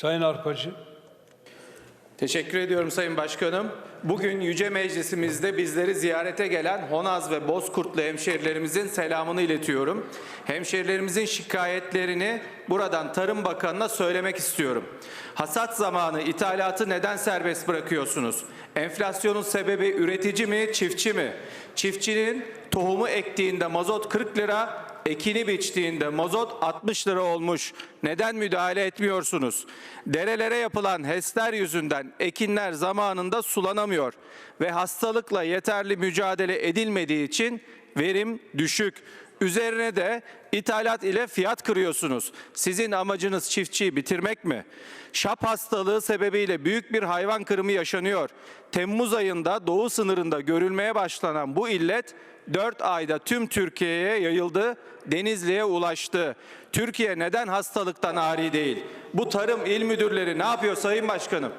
Sayın Arpacı. Teşekkür ediyorum Sayın Başkanım. Bugün Yüce Meclisimizde bizleri ziyarete gelen Honaz ve Bozkurtlu hemşerilerimizin selamını iletiyorum. Hemşerilerimizin şikayetlerini buradan Tarım Bakanı'na söylemek istiyorum. Hasat zamanı ithalatı neden serbest bırakıyorsunuz? Enflasyonun sebebi üretici mi, çiftçi mi? Çiftçinin tohumu ektiğinde mazot 40 lira, ekini biçtiğinde mazot 60 lira olmuş. Neden müdahale etmiyorsunuz? Derelere yapılan HES'ler yüzünden ekinler zamanında sulanamıyor ve hastalıkla yeterli mücadele edilmediği için verim düşük. Üzerine de ithalat ile fiyat kırıyorsunuz. Sizin amacınız çiftçiyi bitirmek mi? Şap hastalığı sebebiyle büyük bir hayvan kırımı yaşanıyor. Temmuz ayında doğu sınırında görülmeye başlanan bu illet 4 ayda tüm Türkiye'ye yayıldı, Denizli'ye ulaştı. Türkiye neden hastalıktan ari değil? Bu tarım il müdürleri ne yapıyor Sayın Başkanım?